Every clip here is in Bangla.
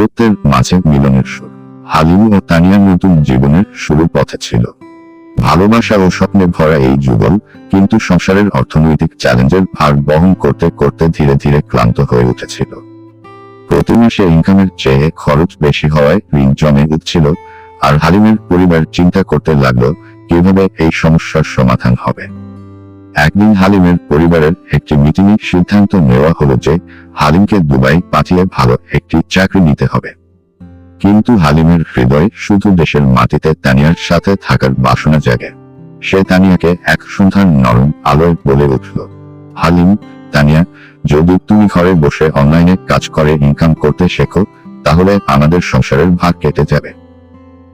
দূরত্বের মাঝে মিলনের সুর। হালিম ও তানিয়ার নতুন জীবনের শুরু পথে ছিল। ভালোবাসা ও স্বপ্নে ভরা এই যুগল কিন্তু সংসারের অর্থনৈতিক চ্যালেঞ্জের ভার বহন করতে করতে ধীরে ধীরে ক্লান্ত হয়ে উঠেছিল। প্রতি মাসে ইনকামের চেয়ে খরচ বেশি হওয়ায় ঋণ জমে উঠছিল আর হালিমের পরিবার চিন্তা করতে লাগল, কীভাবে এই সমস্যার সমাধান হবে। একদিন হালিমের পরিবারের একটি মিটিংয়ে সিদ্ধান্ত নেওয়া হলো যে হালিমকে দুবাই পাঠিয়ে ভালো একটি চাকরি নিতে হবে। কিন্তু হালিমের হৃদয় শুধু দেশের মাটিতে তানিয়ার সাথে থাকার বাসনা জাগে। সে তানিয়াকে এক সন্ধ্যার নরম আলোয় বলে উঠল, হালিম, তানিয়া, যদি তুমি ঘরে বসে অনলাইনে কাজ করে ইনকাম করতে শেখো, তাহলে আমাদের সংসারের ভাগ কেটে যাবে।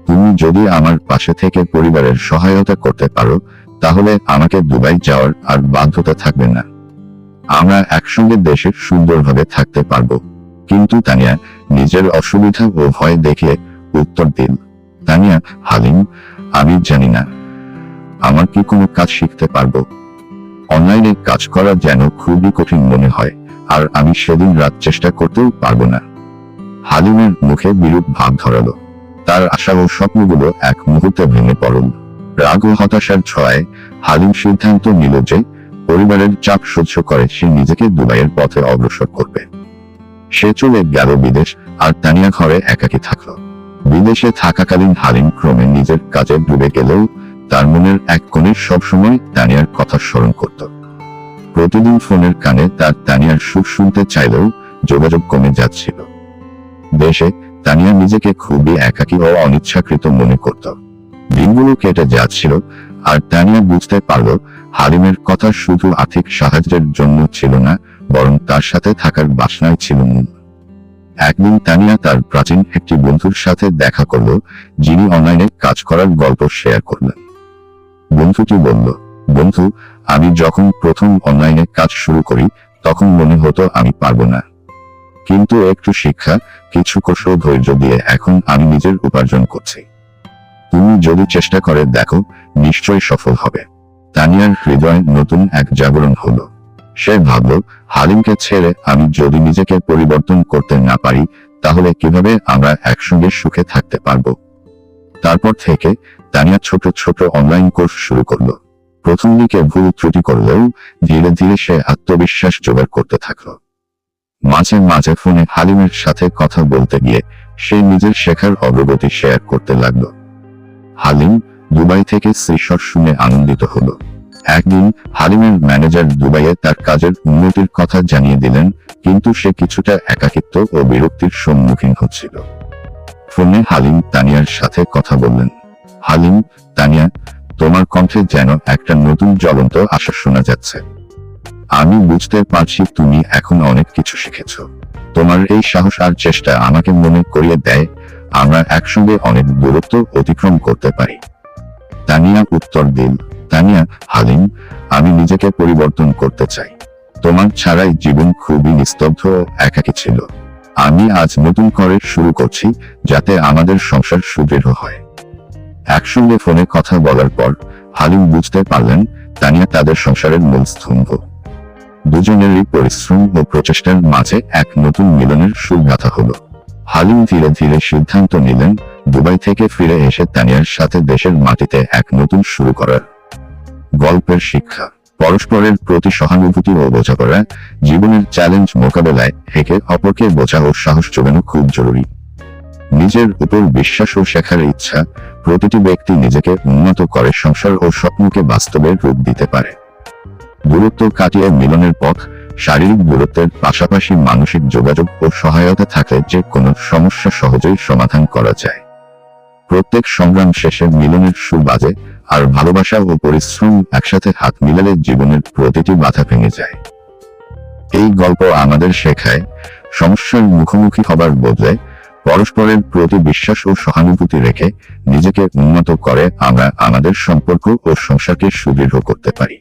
তুমি যদি আমার পাশে থেকে পরিবারের সহায়তা করতে পারো তাহলে আমাকে দুবাই যাওয়ার আর বাধ্যতা থাকবে না। আমরা একসঙ্গে দেশে সুন্দরভাবে থাকতে পারব। কিন্তু তানিয়া, নিজের অসুবিধা ও ভয় দেখে উত্তর দিল, তানিয়া, হালিম, আমি জানি না। আমার কি কোনো কাজ শিখতে পারব? অনলাইনে কাজ করা যেন খুবই কঠিন মনে হয়, আর আমি সেদিন রাত চেষ্টা করতেও পারব না। হালিমের মুখে বিরূপ ভাব ধরালো। তার আশা ও স্বপ্নগুলো এক মুহূর্তে ভেঙে পড়ল। রাগ ও হতাশার ছয় হালিম সিদ্ধান্ত নিল যে পরিবারের চাপ সহ্য করে সে নিজেকে দুবাইয়ের পথে অগ্রসর করবে। সে চলে গেল বিদেশ আর তানিয়া ঘরে একাকী থাকল। বিদেশে থাকাকালীন হালিম ক্রমে নিজের কাজে ডুবে গেলেও তার মনের এক কোণে সবসময় তানিয়ার কথা স্মরণ করত। প্রতিদিন ফোনের কানে তার তানিয়ার সুখ শুনতে চাইলেও যোগাযোগ কমে যাচ্ছিল। দেশে তানিয়া নিজেকে খুবই একাকী ও অনিচ্ছাকৃত মনে করত। দিনগুলো কেটে যাচ্ছিল, আর তানিয়া বুঝতে পারল হালিমের কথা শুধু আর্থিক সাহায্যের জন্য ছিল না, বরং তার সাথে থাকার বাসনায় ছিল একদিন তানিয়া তার প্রাচীন একটি বন্ধুর সাথে দেখা করল, যিনি অনলাইনে কাজ করার গল্প শেয়ার করলেন। বন্ধুটি বলল, বন্ধু, আমি যখন প্রথম অনলাইনে কাজ শুরু করি, তখন মনে হতো আমি পারব না। কিন্তু একটু শিক্ষা, কিছু কৌশল ধৈর্য দিয়ে এখন আমি নিজের উপার্জন করছি। তুমি যদি চেষ্টা করে দেখো, নিশ্চয়ই সফল হবে। তানিয়ার হৃদয় নতুন এক জাগরণ হলো। সে ভাবল, হালিমকে ছেড়ে আমি যদি নিজেকে পরিবর্তন করতে না পারি, তাহলে কীভাবে আমরা একসঙ্গে সুখে থাকতে পারব? তারপর থেকে তানিয়া ছোট ছোট অনলাইন কোর্স শুরু করল। প্রথম দিকে ভুল ত্রুটি করলেও ধীরে ধীরে সে আত্মবিশ্বাস জোগাড় করতে থাকল। মাঝে মাঝে ফোনে হালিমের সাথে কথা বলতে গিয়ে সে নিজের শেখার অগ্রগতি শেয়ার করতে লাগল। হালিম দুবাই থেকে শ্রীশ্বর শুনে আনন্দিত হলো। একদিন হালিমের ম্যানেজার দুবাইয়ে তার কাজের উন্নতির কথা জানিয়ে দিলেন, কিন্তু সে কিছুটা একাকিত্ব ও বিরক্তির সম্মুখীন হচ্ছিল। ফোনে হালিম তানিয়ার সাথে কথা বললেন। হালিম, তানিয়া, তোমার কণ্ঠে যেন একটা নতুন জ্বলন্ত আশা শোনা যাচ্ছে। আমি বুঝতে পারছি তুমি এখন অনেক কিছু শিখেছ। তোমার এই সাহস আর চেষ্টা আমাকে মনে করিয়ে দেয় আমরা একসঙ্গে অনেক দূরত্ব অতিক্রম করতে পারি। তানিয়া উত্তর দিল, তানিয়া, হালিম, আমি নিজেকে পরিবর্তন করতে চাই। তোমার ছাড়াই জীবন খুবই নিস্তব্ধ ও একাকী ছিল। আমি আজ নতুন করে শুরু করছি যাতে আমাদের সংসার সুদৃঢ় হয়। একসঙ্গে ফোনে কথা বলার পর হালিম বুঝতে পারলেন তানিয়া তাদের সংসারের মূল স্তম্ভ। দুজনেরই পরিশ্রম ও প্রচেষ্টার মাঝে এক নতুন মিলনের সুগাথা হলো। হালিম ধীরে ধীরে সিদ্ধান্ত নিলেন, দুবাই থেকে ফিরে এসে তানিয়ার সাথে দেশের মাটিতে এক নতুন শুরু করার গল্পের শিক্ষা। পরস্পরের প্রতি সহানুভূতি ও বোঝাপড়া, জীবনের চ্যালেঞ্জ মোকাবেলায় একে অপরকে বোঝা ও সাহস যোগানো খুব জরুরি। নিজের উপর বিশ্বাস ও শেখার ইচ্ছা প্রতিটি ব্যক্তি নিজেকে উন্নত করে, সংসার ও স্বপ্নকে বাস্তবে রূপ দিতে পারে। দূরত্ব কাটিয়ে মিলনের পথ শারীরিক দূরত্বের পাশাপাশি মানসিক যোগাযোগ ও সহায়তা থাকলে যে কোনো সমস্যা সহজেই সমাধান করা যায়। প্রত্যেক সংগ্রাম শেষে মিলনের সুর বাজে আর ভালোবাসা ও পরিশ্রম একসাথে হাত মিলালে জীবনের প্রতিটি বাধা ভেঙে যায়। এই গল্প আমাদের শেখায়, সমস্যার মুখোমুখি হবার বদলে পরস্পরের প্রতি বিশ্বাস ও সহানুভূতি রেখে নিজেকে উন্নত করে আমরা আমাদের সম্পর্ক ও সংসারকে সুদৃঢ় করতে পারি।